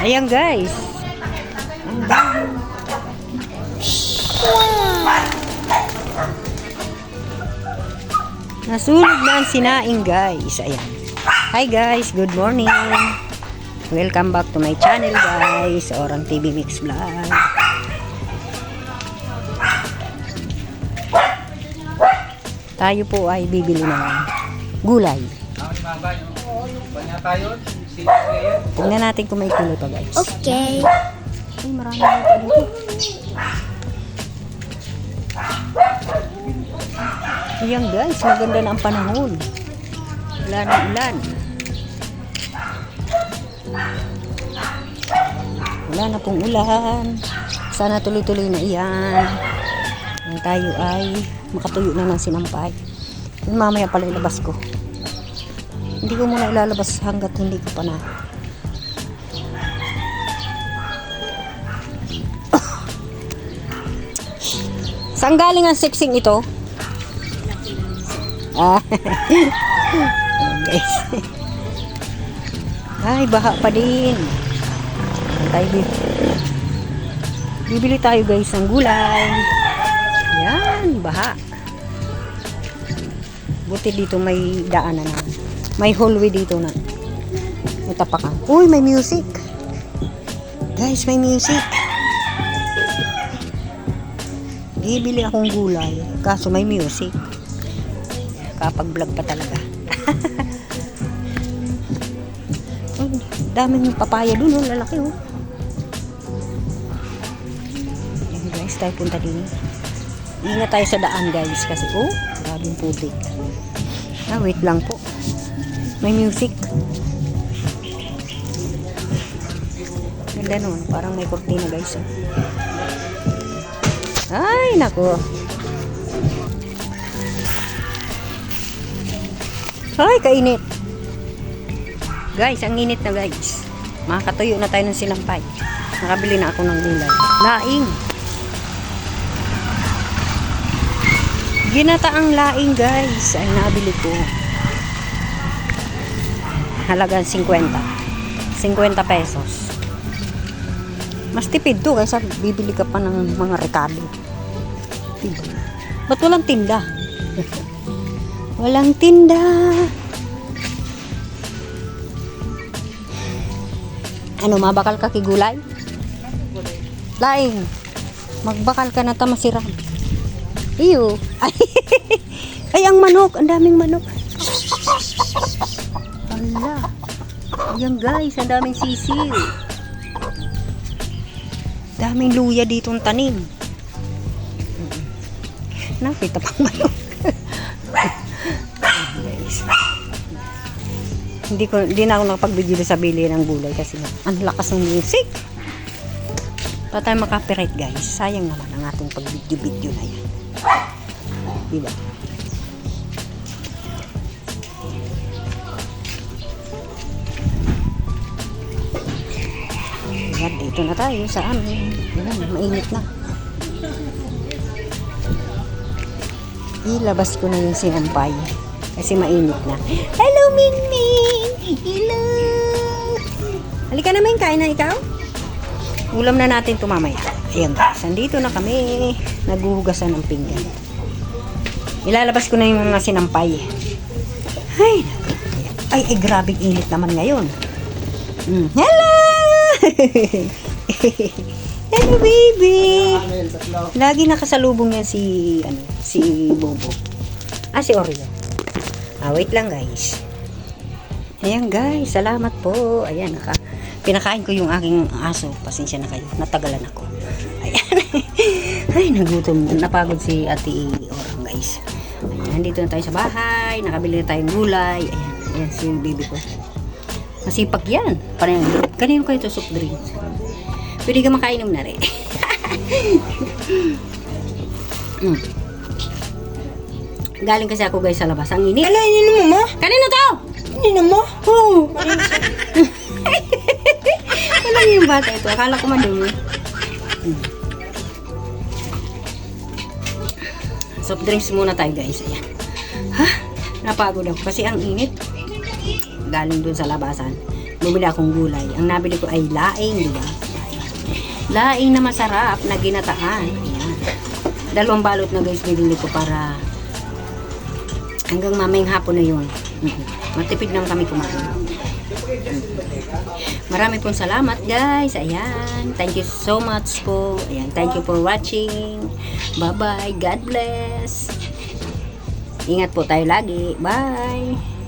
Ayan guys. Nasunog na ang sinaing guys. Ayan. Hi guys, good morning. Welcome back to my channel guys. Orang TV Mix Vlog. Tayo po ay bibili ng gulay. Banya tayo, si Mayor. Tingnan natin kung may kilo pa guys. Okay. Ay, marami na pa dito. Ayan guys, maganda na ang panahon. Wala na ulan. Wala na pong ulan. Sana tuloy-tuloy na iyan. Nang tayo ay makatuyo na ng sinampay. Yun mamaya pala ilabas ko. Hindi ko muna ilalabas hanggat hindi ko pa na Saan galing ang sexing ito? Ah. Ay, baha pa din. Tayo? Bibili tayo guys ng gulay. Yan, baha. Buti dito may daanan na. May hallway dito na. May tapakan. Uy, may music. Guys, may music. Bibili akong gulay, kaso may music. Kapag vlog pa talaga. Ay, daming papaya dun, oh, lalaki oh. Ayan guys, tayo punta din. Ingat tayo sa daan guys, kasi oh, grabing putik. Ah, wait lang po. May music. Ganda nun, parang may kortina guys. Oh. Ay, nako. Ay, kainit. Guys, ang init na guys. Makakatuyo na tayo ng sinampay. Nakabili na ako ng gulay. Laing. Ginataang laing guys. Ay, nabili ko. Halagang 50. 50 pesos. Mas tipid to kaysa bibili ka pa ng mga rekado. Ba't walang tinda? walang tinda. Ano, mabakal ka kigulay? Laing. Magbakal ka na tamasirang. Iyo. Ay, ay, ang manok. Ang daming manok. Ala. Ayan guys, ang daming sisiw. Daming luya ditong tanim. Nakita pang manok. Guys. Hindi ko hindi na ako nakapagbigil sa bili ng gulay kasi ang lakas ng music. Pa tayo makapiright guys. Sayang naman ang ating pag-video-video na yan. Diba? Dito na tayo sa amin. Ayan, mainit na. Ilabas ko na yung sinampay. Kasi mainit na. Hello, Mingming! Hello! Halika naman, kain na ikaw. Ulam na natin ito mamaya. Ayan guys, na kami. Naguhugasan ng pinggan. Ilalabas ko na yung mga sinampay. Ay, ay, ay, grabing init naman ngayon. Mm. Hello! Hello, baby! Lagi nakasalubong yan si, ano, si Bobo. Ah, si Oreo. Ah, wait lang, guys. Ayan, guys. Salamat po. Ayan, naka, pinakain ko yung aking aso. Pasensya na kayo. Natagalan ako. Ayan. Ay, nagutom. Napagod si Ate Orang, guys. Ayan, nandito na tayo sa bahay. Nakabili na tayong gulay. Ayan, ayan si baby ko. Masipag yan. Parang kanino kayo to soft drinks? Pwede ka makainom na rin. mm. Galing kasi ako guys sa labas. Ang init. Ano, ininom mo? Kanino to? Ininom mo? Oo. Wala yung bata ito. Akala ko madumi. Mm. Soft drinks muna tayo guys. Ayan. Ha? Napagod ako kasi ang init. Galing dun sa labasan. bumili akong gulay. Ang nabili ko ay laing, di ba? Laing na masarap na ginataan. Ayan. Dalawang balot na guys binili ko para hanggang mamayang hapon na yun. Matipid lang kami kumain. Marami pong salamat guys. Ayan. Thank you so much po. Ayan. Thank you for watching. Bye-bye. God bless. Ingat po tayo lagi. Bye.